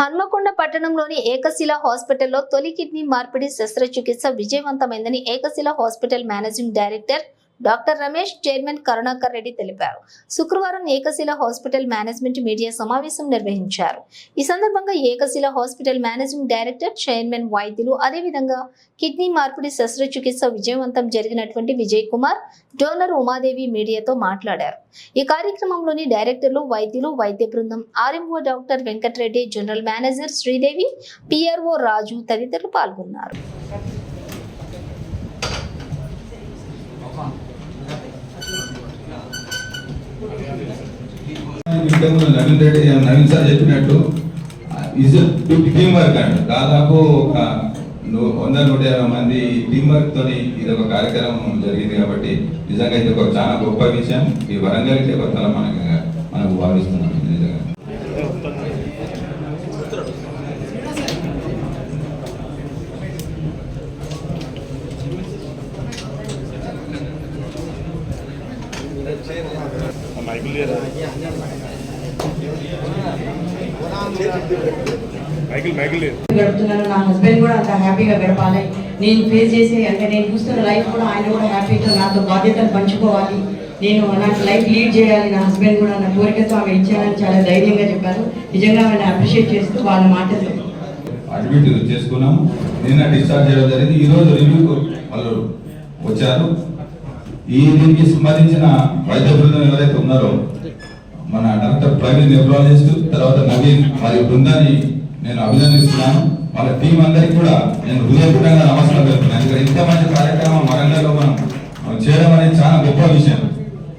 హన్మకొండ పట్టణంలోని ఏకశిల హాస్పిటల్లో తొలి కిడ్నీ మార్పిడి శస్త్రచికిత్స విజయవంతమైందని Ekashila hospital managing director doctor Ramesh chairman Karunakar Reddy తెలిపారు. శుక్రవారం ఏకశిల హాస్పిటల్ మేనేజ్మెంట్ మీడియా సమావేశం నిర్వహించారు. ఈ సందర్భంగా Ekashila hospital managing director chairman వైద్యులు అదేవిధంగా కిడ్నీ మార్పిడి శస్త్రచికిత్స విజయవంతం జరిగినటువంటి విజయ్ కుమార్ డోనర్ ఉమాదేవి మీడియాతో మాట్లాడారు. ఈ కార్యక్రమంలోని డైరెక్టర్లు వైద్యులు వైద్య బృందం RMO doctor Venkatareddy general manager Sridevi PRO Raju తదితరులు పాల్గొన్నారు. ఇంతకుముందు నవీన్ రెడ్డి నవీన్ సార్ చెప్పినట్టు టు టీమ్ వర్క్ అండి దాదాపు ఒక వంద నూట యాభై మంది టీం వర్క్ తోని ఇది ఒక కార్యక్రమం జరిగింది కాబట్టి నిజంగా ఇది ఒక చాలా గొప్ప విషయం. ఈ వరంగల్కి ఒక తల మనకు మనకు భావిస్తున్నాం. నిజంగా మైకిల్ లేరా మైకిల్ మైకిల్ లేదు గడుపుతున్నాను. నా హస్బెండ్ కూడా అంత హ్యాపీగా గడపాలి. నేను ఫేస్ చేసే అంటే నేను చూస్తున్న లైఫ్ కూడా ఆయన కూడా హ్యాపీగా నాతో బాధ్యతలు పంచుకోవాలి. నేను నాకు లైఫ్ లీడ్ చేయాలి. నా హస్బెండ్ కూడా నా కోరికతో ఆమె ఇచ్చానని చాలా ధైర్యంగా చెప్పారు. నిజంగా ఆమెను అప్రిషియేట్ చేస్తూ వాళ్ళ మాటలు అడ్మిట్ చేసుకున్నాము నిన్న డిశ్చార్జ్ చేయడం జరిగింది. ఈ రోజు రివ్యూకు వాళ్ళు వచ్చారు. ఈ దీనికి సంబంధించిన వైద్య బృందం ఎవరైతే ఉన్నారో మన డాక్టర్ ప్రవీణ్ నెఫ్రాలజిస్ట్ తర్వాత నవీన్ మరియు బృందాన్ని నేను అభినందిస్తున్నాను. వాళ్ళ టీం అందరికీ కూడా నేను హృదయపూర్వకంగా నమస్కారం పెడుతున్నాను. ఎందుకంటే ఇంత మంచి కార్యక్రమం వరంగల్లో మనం చేయడం అనేది చాలా గొప్ప విషయం.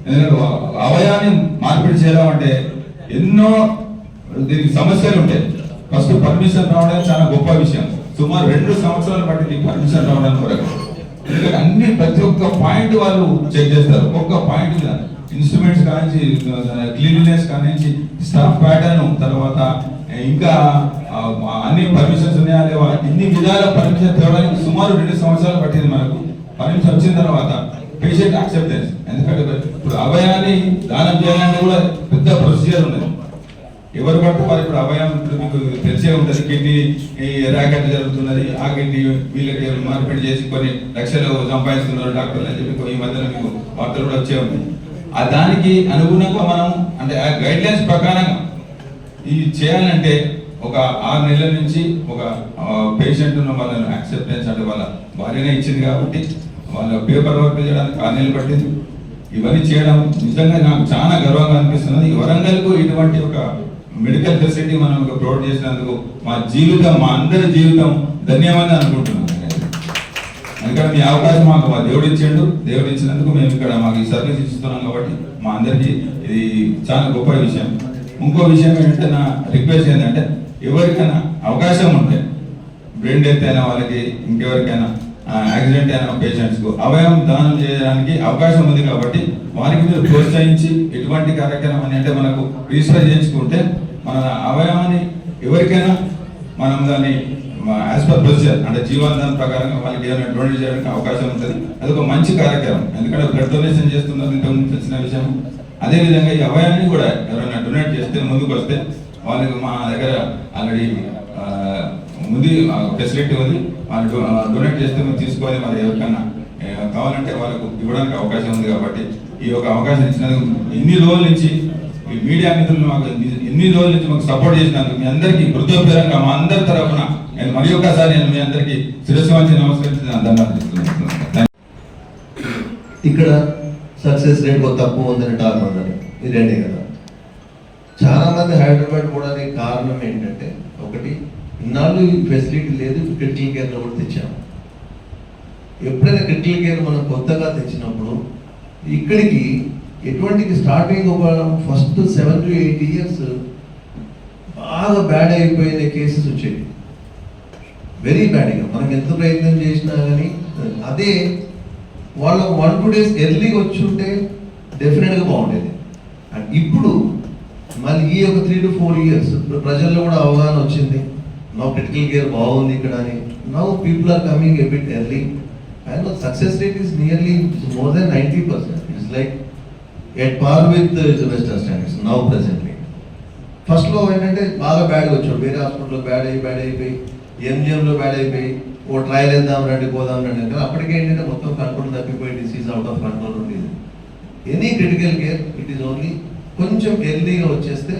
ఎందుకంటే అవయాన్ని మార్పిడి చేయడం అంటే ఎన్నో దీనికి సమస్యలు ఉంటాయి. ఫస్ట్ పర్మిషన్ రావడం చాలా గొప్ప విషయం. సుమారు రెండు సంవత్సరాలు పట్టింది పర్మిషన్ రావడానికి వరకు. ఎందుకంటే అన్ని ప్రతి ఒక్క పాయింట్ వాళ్ళు చెక్ చేస్తారు. ఒక్కొక్క పాయింట్ ఇన్స్ట్రుమెంట్స్ కానించి క్లీన్లీనెస్ కానించి స్టాఫ్ ప్యాటర్న్ తర్వాత ఇంకా అన్ని పర్మిషన్స్ ఉన్నాయా లేవా? ఇన్ని విధాల పర్మిషన్ తేవడానికి సుమారు రెండు సంవత్సరాలు పట్టింది మనకు. పర్మిషన్ వచ్చిన తర్వాత పేషెంట్ యాక్సెప్టెన్స్ ఎందుకంటే ఇప్పుడు అభయాన్ని దానం చేయాలంటే కూడా పెద్ద ప్రొసీజర్ ఉన్నది. ఎవరు పట్టు వారు ఇప్పుడు అభయం మీకు తెలిసే ఉంటుంది. కిడ్నీ ఈ ర్యాకెట్ జరుగుతున్నది ఆ కిడ్నీ వీళ్ళకి మార్పిడి చేసి కొన్ని లక్షలు సంపాదిస్తున్నారు డాక్టర్లు అని చెప్పి ఈ మధ్యన మీకు వార్తలు కూడా వచ్చే ఉంది ఆ దానికి అనుగుణంగా మనం అంటే ఆ గైడ్ లైన్స్ ప్రకారంగా ఇది చేయాలంటే ఒక ఆరు నెలల నుంచి ఒక పేషెంట్ ఉన్న వాళ్ళని యాక్సెప్టెన్స్ అంటే వాళ్ళ భార్యనే ఇచ్చింది కాబట్టి వాళ్ళ పేపర్ వర్క్ చేయడానికి ఆరు నెలలు పట్టింది. ఇవన్నీ చేయడం నిజంగా నాకు చాలా గర్వంగా అనిపిస్తున్నది. ఈ వరంగల్కు ఇటువంటి ఒక మెడికల్ ఫెసిలిటీ మనం ఒక ప్రొవైడ్ చేసినందుకు మా జీవితం మా అందరి జీవితం ధన్యవాదం అనుకుంటున్నాను. ఎందుకంటే మీ అవకాశం మాకు మా దేవుడు ఇచ్చిండు. దేవుడు ఇచ్చినందుకు మేము ఇక్కడ మాకు ఈ సర్వీస్ ఇస్తున్నాం కాబట్టి మా అందరికీ ఇది చాలా గొప్ప విషయం. ఇంకో విషయం ఏంటంటే నా రిక్వెస్ట్ ఏంటంటే ఎవరికైనా అవకాశం ఉంటే బ్రెయిన్ డెత్ అయిన వాళ్ళకి ఇంకెవరికైనా యాక్సిడెంట్ అయిన పేషెంట్స్కు అవయవం దానం చేయడానికి అవకాశం ఉంది కాబట్టి వారికి మీరు ప్రోత్సహించి ఎటువంటి కార్యక్రమం అని అంటే మనకు రిజిస్టర్ చేయించుకుంటే మన అవయవాన్ని ఎవరికైనా మనం దాన్ని యాజ్ పర్ ప్రొసీజర్ అంటే జీవనదానం ప్రకారంగా వాళ్ళకి ఏమైనా డొనేట్ చేయడానికి అవకాశం ఉంటుంది. అది ఒక మంచి కార్యక్రమం. ఎందుకంటే బ్లడ్ డొనేషన్ చేస్తున్నారు ఇంతకుముందు తెలిసిన విషయం. అదేవిధంగా ఈ అవయాన్ని కూడా ఎవరైనా డొనేట్ చేస్తే ముందుకు వస్తే వాళ్ళకి మా దగ్గర ఆల్రెడీ ముందు ఫెసిలిటీ ఉంది. వాళ్ళు డొనేట్ చేస్తే మేము తీసుకొని మరి ఎవరికన్నా కావాలంటే వాళ్ళకు ఇవ్వడానికి అవకాశం ఉంది కాబట్టి ఈ యొక్క అవకాశం ఇచ్చినందుకు ఎన్ని రోజుల నుంచి ఈ మీడియా మిత్రులు మాకు ఎన్ని- రోజుల నుంచి మాకు సపోర్ట్ చేసినందుకు మీ అందరికీ హృదయపూర్వకంగా మా అందరి తరఫున నేను మరి ఒక్కసారి నేను మీ అందరికీ శిరస్సు మంచి నమస్కరించి ధన్యవాదాలు. ఇక్కడ సక్సెస్ రేట్ కొంత తక్కువ ఉందని టాక్ అన్నారు ఇది కదా. చాలా మంది హైదరాబాద్ పోవడానికి కారణం ఏంటంటే ఒకటి ఇన్నాళ్ళు ఈ ఫెసిలిటీ లేదు క్రిటికల్ కేర్లో కూడా తెచ్చాము. ఎప్పుడైనా క్రిటికల్ కేర్ మనం కొత్తగా తెచ్చినప్పుడు ఇక్కడికి ఎటువంటి స్టార్టింగ్ ఒక first seven to eight years బాగా బ్యాడ్ అయిపోయిన కేసెస్ వచ్చేవి వెరీ బ్యాడ్గా మనం ఎంత ప్రయత్నం చేసినా కానీ అదే వాళ్ళ వన్ టూ డేస్ ఎర్లీగా వచ్చి ఉంటే డెఫినెట్గా బాగుండేది. అండ్ ఇప్పుడు మళ్ళీ ఈ ఒక త్రీ టు ఫోర్ ఇయర్స్ ప్రజల్లో కూడా అవగాహన వచ్చింది. నా క్రిటికల్ కేర్ బాగుంది ఇక్కడ అని. Now people are coming a bit early and success rate is nearly more then ninety percent it's like at par with western standards now presently ఫస్ట్లో ఏంటంటే బాగా బ్యాడ్గా వచ్చాడు వేరే హాస్పిటల్లో బ్యాడ్ అయ్యి బ్యాడ్ అయిపోయి ఎంజిఎంలో బ్యాడ్ అయిపోయి ఓ ట్రయల్ వేద్దాం రండి పోదాం రండి అంటే అప్పటికే ఏంటంటే మొత్తం కంట్రోల్ తప్పిపోయి డిసీజ్ అవుట్ ఆఫ్ కంట్రోల్ ఉండేది. Any critical care it is only కొంచెం ఎర్లీగా వచ్చేస్తే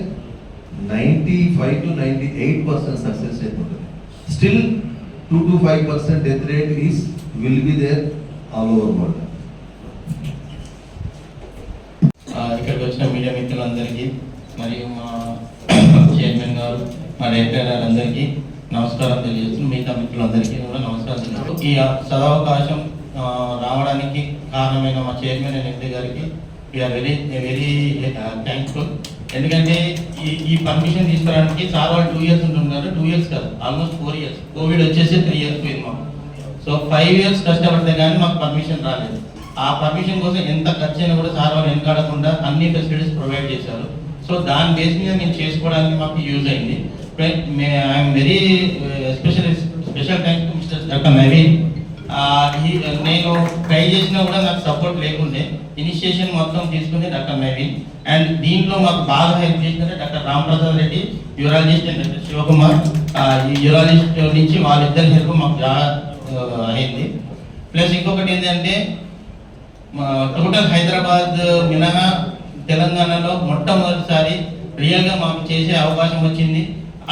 ninety five to ninety eight percent success అయిపోతుంది. Still two to five percent death rate is will be there all over world ఆ, ఇక్కడికి వచ్చిన media మిత్రులందరికీ మరియు మా చైర్మన్ గారు మా డైరెక్టర్ గారు అందరికీ నమస్కారం తెలియజేస్తున్నాను మిగతా మిత్రులందరికీ కూడా నమస్కారం తెలియజేస్తూ ఈ సదావకాశం రావడానికి కారణమైన మా చైర్మన్ అండ్ ఎంపీ గారికి వీఆర్ వెరీ వెరీ థ్యాంక్ఫుల్ ఎందుకంటే ఈ ఈ పర్మిషన్ తీసుకోవడానికి చాలా వాళ్ళు టూ ఇయర్స్ ఉంటున్నారు. టూ ఇయర్స్ కాదు ఆల్మోస్ట్ ఫోర్ ఇయర్స్ కోవిడ్ వచ్చేసి త్రీ ఇయర్స్ పోయింది మాకు. సో ఫైవ్ ఇయర్స్ కష్టపడితే కానీ మాకు పర్మిషన్ రాలేదు. ఆ పర్మిషన్ కోసం ఎంత ఖర్చు అయినా కూడా సార్ వాళ్ళు వెనకాడకుండా అన్ని ఫెసిలిటీస్ ప్రొవైడ్ చేశారు. సో దాని బేస్ మీద మేము చేసుకోవడానికి మాకు యూజ్ అయింది. I'm very special special thanks to mister doctor Naveen నేను ట్రై చేసినా కూడా నాకు సపోర్ట్ లేకుండే. ఇనిషియేషన్ మొత్తం తీసుకుంది డాక్టర్ నవీన్ అండ్ దీంట్లో మాకు బాగా హెల్ప్ చేసిందంటే doctor Ramaprasad Reddy urologist and doctor Sivakumar ఈ యూరాలజిస్ట్ నుంచి వాళ్ళిద్దరి హెల్ప్ మాకు బాగా uh, అయింది. ప్లస్ ఇంకొకటి ఏంటంటే టోటల్ హైదరాబాద్ మినహా తెలంగాణలో మొట్టమొదటిసారి రియల్గా మాకు చేసే అవకాశం వచ్చింది.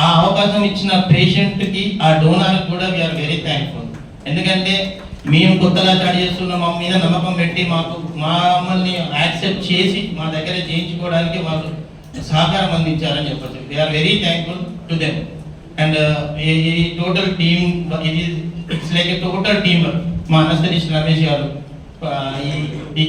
ఆ అవకాశం ఇచ్చిన పేషెంట్కి ఆ డోనర్కి కూడా వీఆర్ వెరీ థ్యాంక్ఫుల్ ఎందుకంటే మేము కొత్తగా స్టార్ట్ చేస్తున్న మా మీద నమ్మకం పెట్టి మాకు మమ్మల్ని యాక్సెప్ట్ చేసి మా దగ్గర చేయించుకోవడానికి వాళ్ళు సహకారం అందించారని చెప్పచ్చు. We're very thankful to them and ఈ టోటల్ టీమ్ ఇది ఇట్స్ లైక్ టోటల్ టీమ్ మా అనస్థిస్ట్ రమేష్ గారు. ఆ, ఈ- ఈ